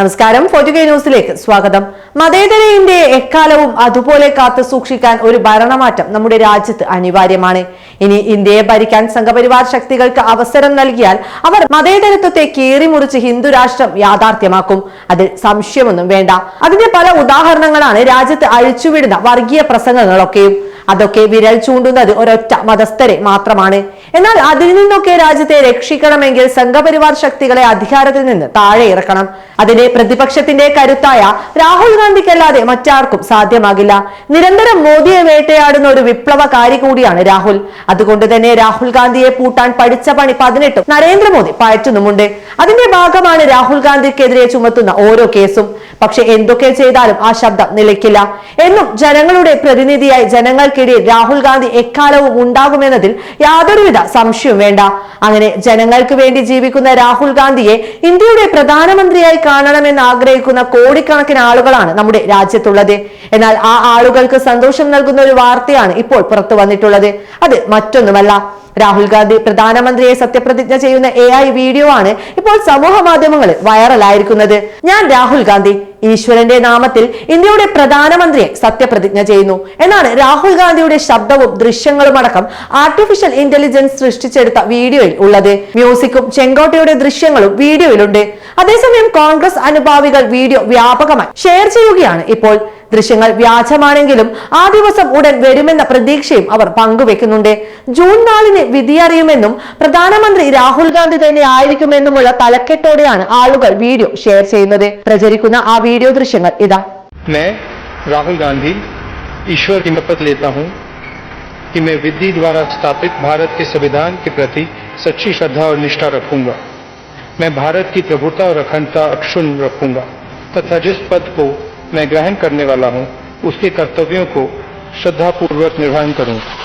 നമസ്കാരം. ഫോർട്ടുഗേ ന്യൂസിലേക്ക് സ്വാഗതം. മതേതര ഇന്ത്യയെ എക്കാലവും അതുപോലെ കാത്തു സൂക്ഷിക്കാൻ ഒരു ഭരണമാറ്റം നമ്മുടെ രാജ്യത്ത് അനിവാര്യമാണ്. ഇനി ഇന്ത്യയെ ഭരിക്കാൻ സംഘപരിവാർ ശക്തികൾക്ക് അവസരം നൽകിയാൽ അവർ മതേതരത്വത്തെ കീറിമുറിച്ച് ഹിന്ദു രാഷ്ട്രം യാഥാർത്ഥ്യമാക്കും. അതിൽ സംശയമൊന്നും വേണ്ട. അതിന്റെ പല ഉദാഹരണങ്ങളാണ് രാജ്യത്ത് അഴിച്ചുവിടുന്ന വർഗീയ പ്രസംഗങ്ങളൊക്കെയും. അതൊക്കെ വിരൽ ചൂണ്ടുന്നത് ഒരൊറ്റ മതസ്ഥരെ മാത്രമാണ്. എന്നാൽ അതിൽ നിന്നൊക്കെ രാജ്യത്തെ രക്ഷിക്കണമെങ്കിൽ സംഘപരിവാർ ശക്തികളെ അധികാരത്തിൽ നിന്ന് താഴെ ഇറക്കണം. അതിന് പ്രതിപക്ഷത്തിന്റെ കരുത്തായ രാഹുൽ ഗാന്ധിക്കല്ലാതെ മറ്റാർക്കും സാധ്യമാകില്ല. നിരന്തരം മോദിയെ വേട്ടയാടുന്ന ഒരു വിപ്ലവകാരി കൂടിയാണ് രാഹുൽ. അതുകൊണ്ട് തന്നെ രാഹുൽ ഗാന്ധിയെ പൂട്ടാൻ പഠിച്ച പണി പതിനെട്ടും നരേന്ദ്രമോദി പയറ്റുന്നുമുണ്ട്. അതിന്റെ ഭാഗമാണ് രാഹുൽ ഗാന്ധിക്കെതിരെ ചുമത്തുന്ന ഓരോ കേസും. പക്ഷെ എന്തൊക്കെ ചെയ്താലും ആ ശബ്ദം നിലയ്ക്കില്ല. എന്നും ജനങ്ങളുടെ പ്രതിനിധിയായി ജനങ്ങൾക്കിടയിൽ രാഹുൽ ഗാന്ധി എക്കാലവും ഉണ്ടാകുമെന്നതിൽ യാതൊരുവിധ സംശയവും വേണ്ട. അങ്ങനെ ജനങ്ങൾക്ക് വേണ്ടി ജീവിക്കുന്ന രാഹുൽ ഗാന്ധിയെ ഇന്ത്യയുടെ പ്രധാനമന്ത്രിയായി കാണണമെന്ന് ആഗ്രഹിക്കുന്ന കോടിക്കണക്കിന് ആളുകളാണ് നമ്മുടെ രാജ്യത്തുള്ളത്. എന്നാൽ ആ ആളുകൾക്ക് സന്തോഷം നൽകുന്ന ഒരു വാർത്തയാണ് ഇപ്പോൾ പുറത്തു വന്നിട്ടുള്ളത്. അത് മറ്റൊന്നുമല്ല. രാഹുൽ ഗാന്ധി പ്രധാനമന്ത്രിയെ സത്യപ്രതിജ്ഞ ചെയ്യുന്ന എ വീഡിയോ ആണ് ഇപ്പോൾ സമൂഹ മാധ്യമങ്ങളിൽ വൈറലായിരിക്കുന്നത്. ഞാൻ രാഹുൽ ഗാന്ധി. ഈശ്വരന്റെ നാമത്തിൽ ഇന്ത്യയുടെ പ്രധാനമന്ത്രിയെ സത്യപ്രതിജ്ഞ ചെയ്യുന്നു. എന്നാണ് രാഹുൽ ഗാന്ധിയുടെ ശബ്ദവും ദൃശ്യങ്ങളും അടക്കം ആർട്ടിഫിഷ്യൽ ഇന്റലിജൻസ് സൃഷ്ടിച്ചെടുത്ത വീഡിയോയിൽ ഉള്ളത്. മ്യൂസിക്കും ചെങ്കോട്ടയുടെ ദൃശ്യങ്ങളും വീഡിയോയിലുണ്ട്. അതേസമയം കോൺഗ്രസ് അനുഭാവികൾ വീഡിയോ വ്യാപകമായി ഷെയർ ചെയ്യുകയാണ് ഇപ്പോൾ. ദൃശ്യങ്ങൾ വ്യാജമാണെങ്കിലും ആ ദിവസം ഉടൻ വരുമെന്ന പ്രതീക്ഷയും അവർ പങ്കുവെക്കുന്നുണ്ട് ജൂൺ നാലിന് വിധിയറിയുമെന്നും പ്രധാനമന്ത്രി രാഹുൽ ഗാന്ധി തന്നെ ആയിരിക്കുമെന്നുമുള്ള തലക്കെട്ടോടെയാണ് ആളുകൾ വീഡിയോ ഷെയർ ചെയ്യുന്നത് പ്രചരിക്കുന്ന ആ വീഡിയോ ദൃശ്യങ്ങൾ ഇതാ मैं राहुल गांधी ईश्वर की शपथ लेता हूं कि मैं विधि द्वारा स्थापित भारत के संविधान के प्रति सच्ची श्रद्धा और निष्ठा रखूंगा मैं भारत की प्रभुता और अखंडता अक्षुण्ण रखूंगा तथा जिस पद को मैं ग्रहण करने वाला हूँ उसके कर्तव्यों को श्रद्धापूर्वक निर्वहन करूँगा